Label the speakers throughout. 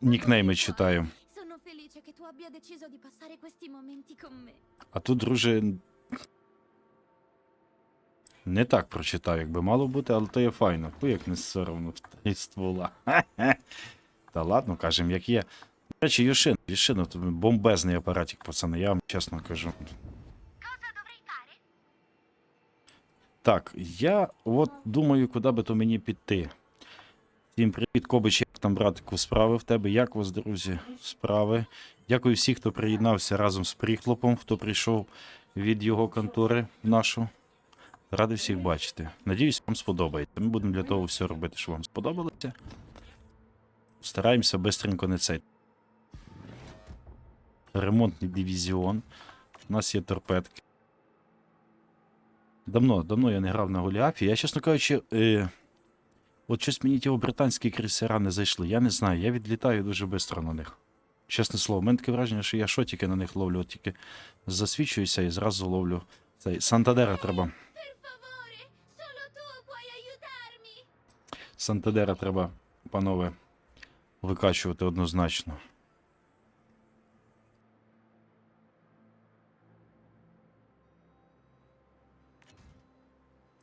Speaker 1: нікнейми читаю. А тут, друже. Не так прочитав, як би мало бути, але то є файно. Фу, як не соромно в ствола. Та ладно, кажем, як є. До речі, Юшин, Юшин, от бомбезний апаратик, пацани, я вам чесно кажу. Так, я от думаю, куди би то мені піти. Всім привіт, Кобич, як там, братику, справи в тебе? Як у вас, друзі, справи? Дякую всім, хто приєднався разом з прихлопом, хто прийшов від його контори в нашу. Радий всіх бачити. Надіюсь, вам сподобається. Ми будемо для того все робити, щоб вам сподобалося. Стараємося бистренько не цей. Ремонтний дивізіон. У нас є торпедки. Давно, давно я не грав на Голіафі. Я, чесно кажучи, е, от щось мені ті британські крейсера не зайшли. Я не знаю, я відлітаю дуже швидко на них. Чесне слово, у мене таке враження, що я що тільки на них ловлю, от тільки засвічуюся і зразу ловлю. Цей Сантадера треба. Сантадера треба, панове, викачувати однозначно.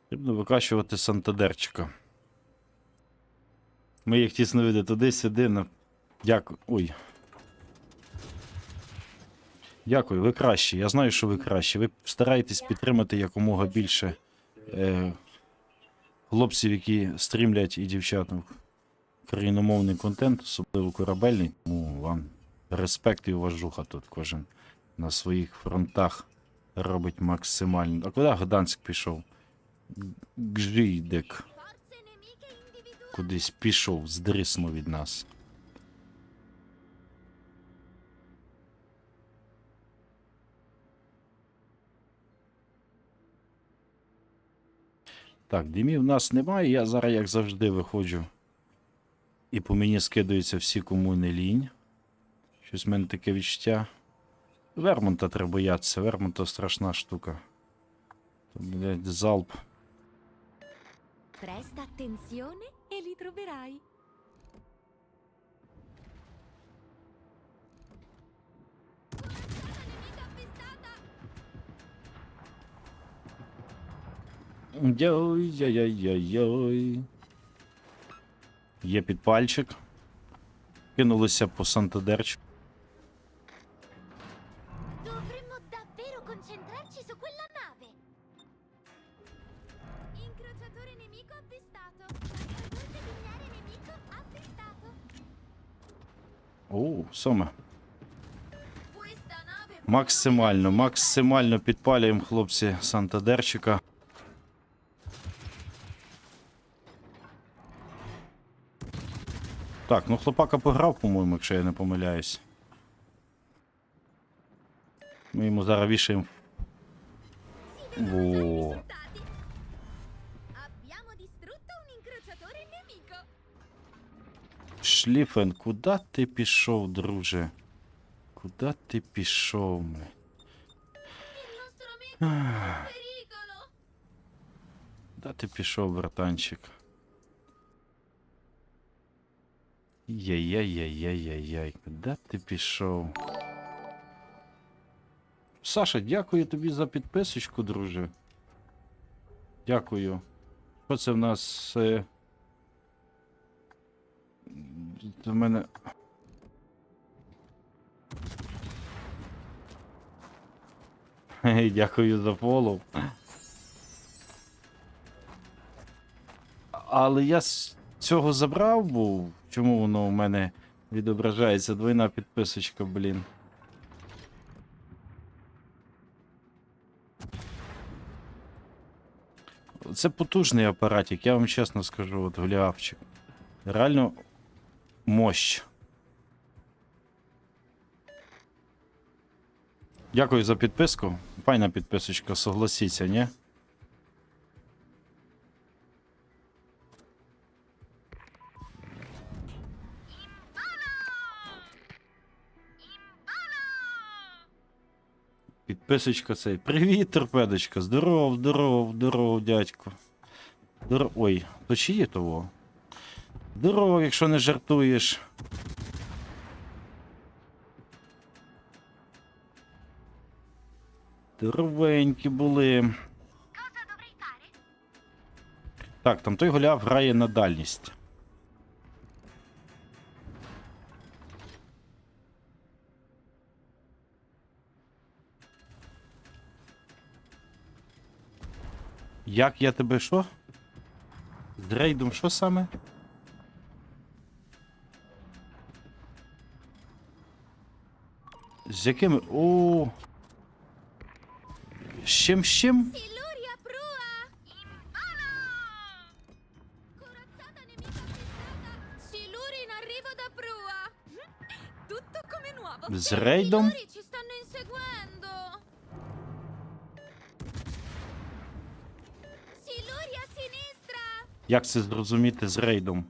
Speaker 1: Потрібно викачувати Сантадерчика. Ми їх тісно види туди-сюди. На... Дякую. Ой. Дякую, ви кращі. Я знаю, що ви кращі. Ви стараєтесь підтримати якомога більше е, хлопців, які стрімлять і дівчат країномовний контент, особливо корабельний. Тому вам респект і уважуха тут кожен на своїх фронтах робить максимально. А куди Гданськ пішов?
Speaker 2: Individuate.
Speaker 1: Кудись пішов, здриснув від нас. Так, димів в нас немає. Я зараз, як завжди, виходжу. І по мені скидаються всі, кому не лінь. Щось в мене таке відчуття. Вермонта треба боятися. Вермонта страшна штука. То, блядь, залп.
Speaker 2: Presta attenzione e li troverai.
Speaker 1: Йой-йой-йой-йой. Є підпальчик. Кинулися по Сантадерчу.
Speaker 2: Nave
Speaker 1: Максимально, максимально підпалюємо, хлопці, Сантадерчика. Так, ну хлопака пограв, по-моєму, якщо я не помиляюсь. Ми йому зараз вішаємо.
Speaker 2: si
Speaker 1: Шліфен, куди ти пішов, друже? Куди ти пішов? Куди ти пішов, братанчик? Яй-яй-яй-яй-яй-яй, куди ти пішов? Саша, дякую тобі за підписочку, друже. Дякую. Що це в нас? Е... В мене. Гей, Дякую за фолов. Але я з цього забрав був. Чому воно у мене відображається? Двойна підписочка, блін. Це потужний апаратик, я вам чесно скажу, от глявчик. Реально мощ. Дякую за підписку. Файна підписочка, согласіться, ні? Підписочка цей. Привіт, торпедочка. Здоров, здоров, здоров, дядько. Здоров... Ой, то чи того? Здорово, якщо не жартуєш. Здоровенькі були. Так, там той голяв грає на дальність. Як я тебе що? З рейдом що саме? З якими. О. З чим з чим? З рейдом? Як це зрозуміти з рейдом?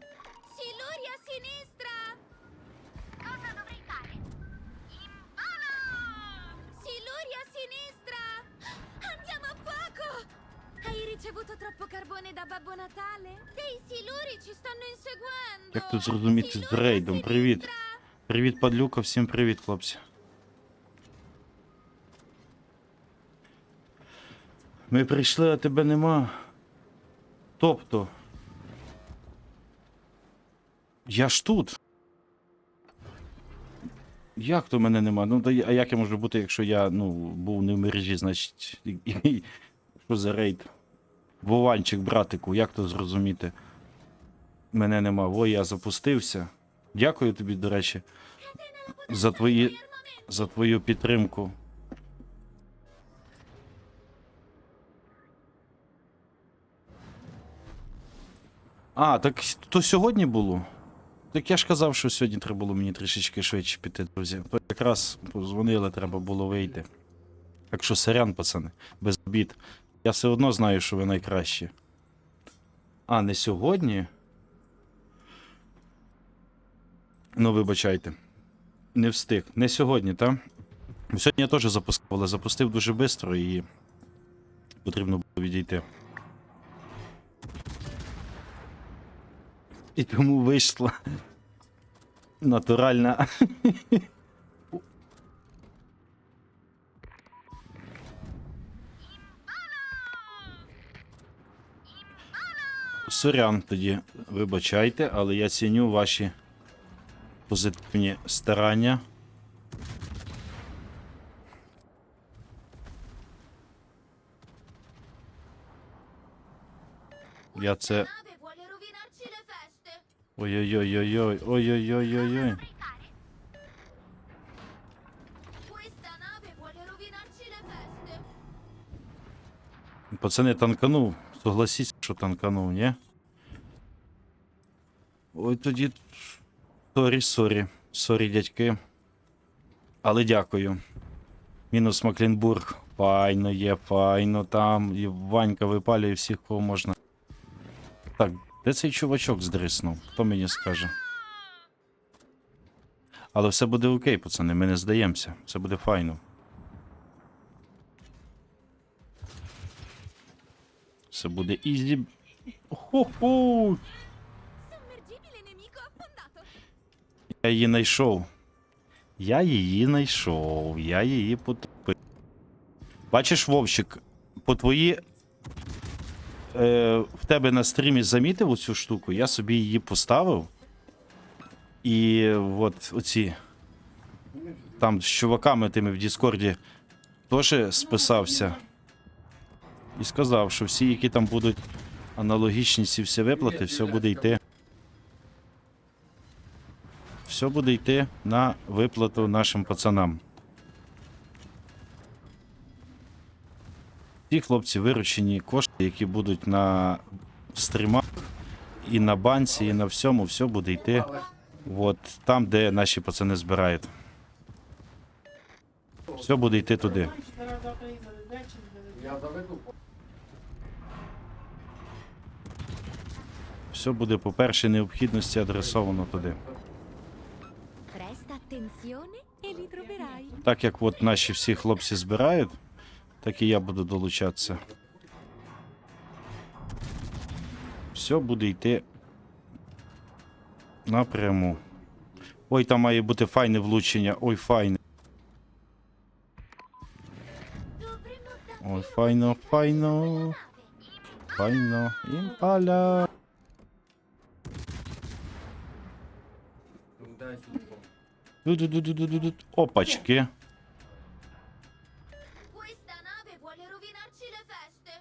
Speaker 2: Ricevuto troppo carbone da Babbo Natale? Dei siluri ci stanno inseguendo!
Speaker 1: Як тут зрозуміти з рейдом? Привіт. Привіт, падлюка, всім привіт, хлопці. Ми прийшли, а тебе нема. Тобто. Я ж тут. Як то мене нема? Ну, а як я можу бути, якщо я ну, був не в мережі, значить. Що за рейд? Вованчик, братику, як то зрозуміти? Мене нема. Ой, я запустився. Дякую тобі, до речі, за твої. за твою підтримку. А, так то сьогодні було? Так я ж казав, що сьогодні треба було мені трішечки швидше піти, друзі. То якраз позвонили, треба було вийти. Так що сорян, пацани, без обід. Я все одно знаю, що ви найкращі. А, не сьогодні? Ну, вибачайте. Не встиг. Не сьогодні, так? Сьогодні я теж запускав, але запустив дуже швидко і потрібно було відійти. І тому вийшла натуральна. Сорян тоді, вибачайте, але я ціню ваші позитивні старання. Я це. Ой-ой-ой-ой-ой, ой-ой-ой-ой-ой. Пацани, танканув. Согласіться, що танканув, ні? Ой, тоді. Сорі, сорі. Сорі, дядьки. Але дякую. Мінус Маклінбург. Файно є, файно там. І Ванька випалює всіх, кого можна. Так, де цей чувачок здриснув? Хто мені скаже? Але все буде окей, пацани, ми не здаємося. Все буде файно. Все буде ізі. Хо-хо! Я її знайшов. Я її знайшов. Я її потопив. Бачиш, Вовчик, по твої. Е, в тебе на стрімі замітив оцю штуку, я собі її поставив. І от оці. Там з чуваками тими в Діскорді теж списався. І сказав, що всі, які там будуть аналогічні ці всі виплати, все буде йти. Все буде йти на виплату нашим пацанам. Ті хлопці виручені кошти, які будуть на стрімах, і на банці, і на всьому, все буде йти. От там, де наші пацани збирають. Все буде йти туди. Все буде по першій необхідності адресовано туди. Так як от наші всі хлопці збирають, так і я буду долучатися. Все буде йти напряму. Ой, там має бути файне влучення. Ой, файне. Ой, файно, файно. Файно. Імпаля. Опачки.
Speaker 2: Questa nave vuole rovinarci le feste.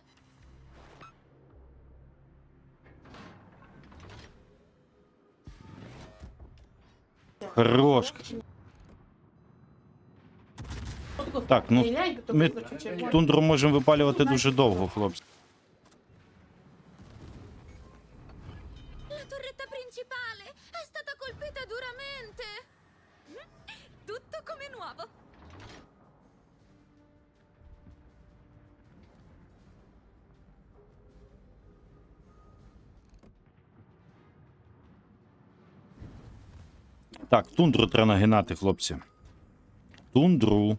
Speaker 1: Хорош. Так, ну, Ми тундру можемо випалювати дуже довго, хлопці. Тундру треба нагинати, хлопці. Тундру.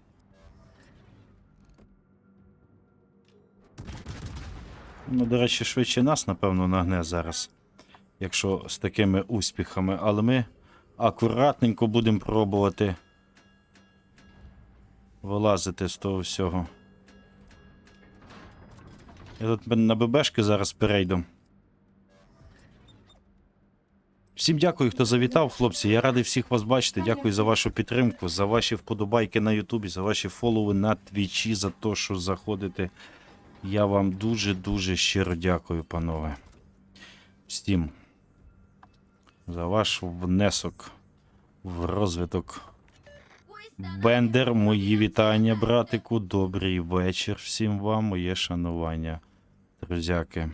Speaker 1: Ну, до речі, швидше нас, напевно, нагне зараз. Якщо з такими успіхами. Але ми акуратненько будемо пробувати вилазити з того всього. Я тут на ББшки зараз перейду. Всім дякую, хто завітав, хлопці. Я радий всіх вас бачити. Дякую за вашу підтримку, за ваші вподобайки на Ютубі, за ваші фолови на Твічі, за те, що заходите. Я вам дуже-дуже щиро дякую, панове. Всім за ваш внесок в розвиток. Бендер, мої вітання, братику. Добрий вечір всім вам, моє шанування, друзяки.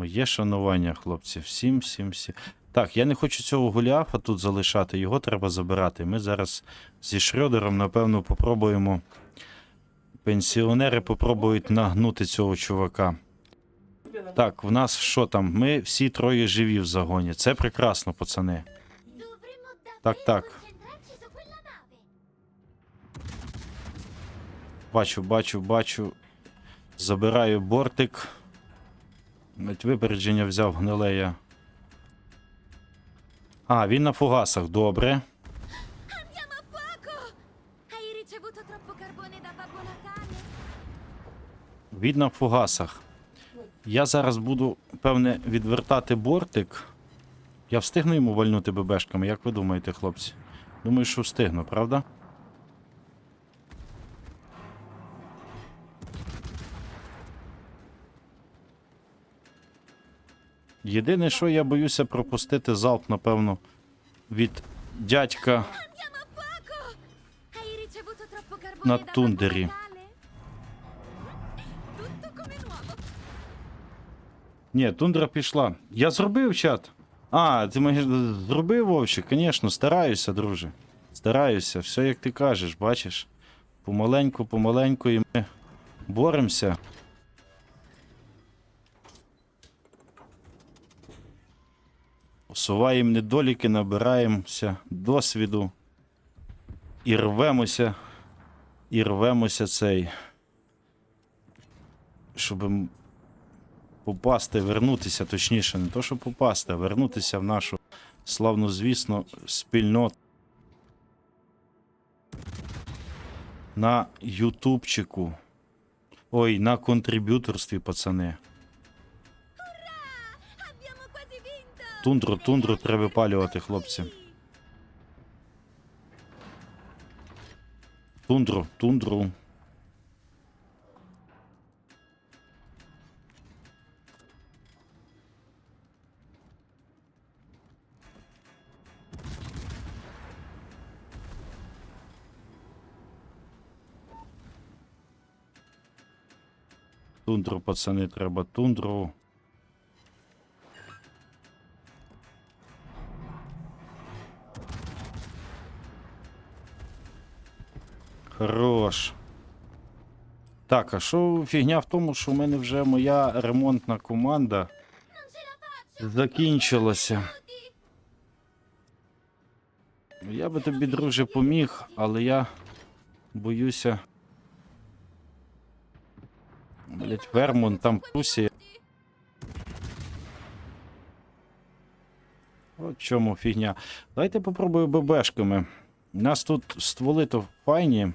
Speaker 1: Моє шанування, хлопці. Всім, всім, всім. Так, я не хочу цього Голіафа тут залишати, його треба забирати. Ми зараз зі Шрёдером, напевно, попробуємо. Пенсіонери попробують нагнути цього чувака. Так, в нас що там? Ми всі троє живі в загоні. Це прекрасно, пацани. Так, так. Бачу, бачу, бачу. Забираю бортик. Навіть випередження взяв гнилея. А, він на фугасах, добре. Він на фугасах. Я зараз буду, певне, відвертати бортик. Я встигну йому вальнути ББшками, як ви думаєте, хлопці? Думаю, що встигну, правда? Єдине, що я боюся пропустити залп, напевно, від дядька. На тундері. Ні, тундра пішла. Я зробив чат. А, ти маєш зробив Вовчик, звісно, стараюся, друже. Стараюся, все як ти кажеш, бачиш. Помаленьку, помаленьку, і ми боремося. Усуваємо недоліки, набираємося досвіду. І рвемося. І рвемося цей. Щоб попасти, вернутися, точніше, не то, що попасти, а вернутися в нашу славну, звісно, спільноту. На ютубчику. Ой, на контриб'юторстві, пацани. Тундру, тундру треба випалювати, хлопці. Тундру, тундру. Тундру, пацани, треба тундру. Так, а що фігня в тому, що в мене вже моя ремонтна команда закінчилася. Я би тобі, друже, поміг, але я боюся. Блять, Вермон, там Прусія. От чому фігня. Давайте попробую ББшками. У нас тут стволи то файні.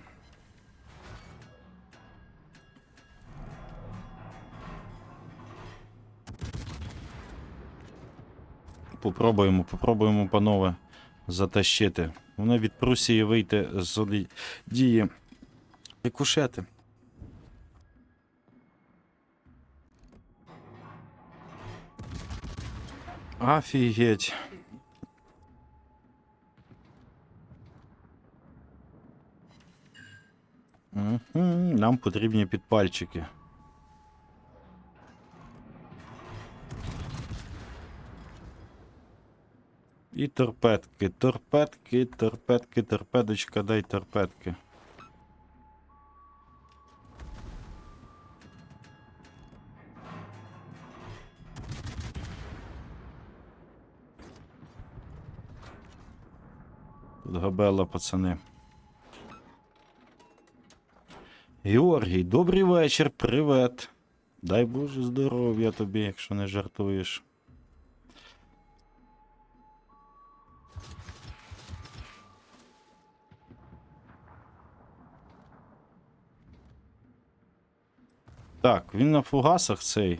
Speaker 1: Попробуємо, попробуємо, панове, затащити. Вони від Прусії вийти з дії рикошети. Офігеть. Нам потрібні підпальчики. І торпедки, торпедки, торпедки, торпедочка, дай торпедки. Тут габела, пацани. Георгій, добрий вечір, привет. Дай Боже здоров'я тобі, якщо не жартуєш. Так, він на фугасах цей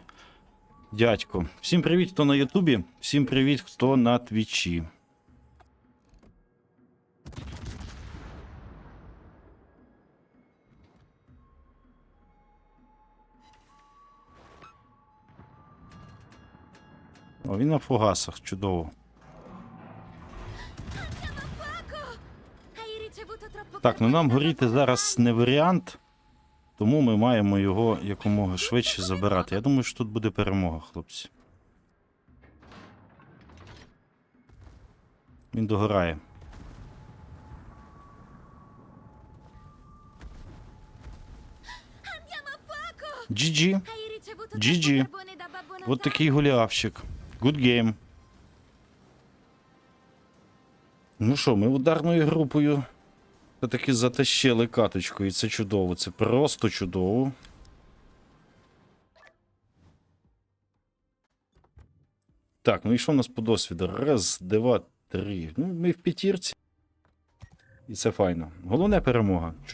Speaker 1: дядько. Всім привіт, хто на Ютубі, всім привіт, хто на Твічі. О, він на фугасах, чудово. Так, ну нам горіти зараз не варіант, тому ми маємо його якомога швидше забирати. Я думаю, що тут буде перемога, хлопці. Він догорає. GG. GG. От такий голіавчик. Good game. Ну що, ми ударною групою все-таки затащили каточку, і це чудово. Це просто чудово. Так, ну і що в нас по досвіду? Раз, два, три. Ну, ми в п'ятірці. І це файно. Головне перемога.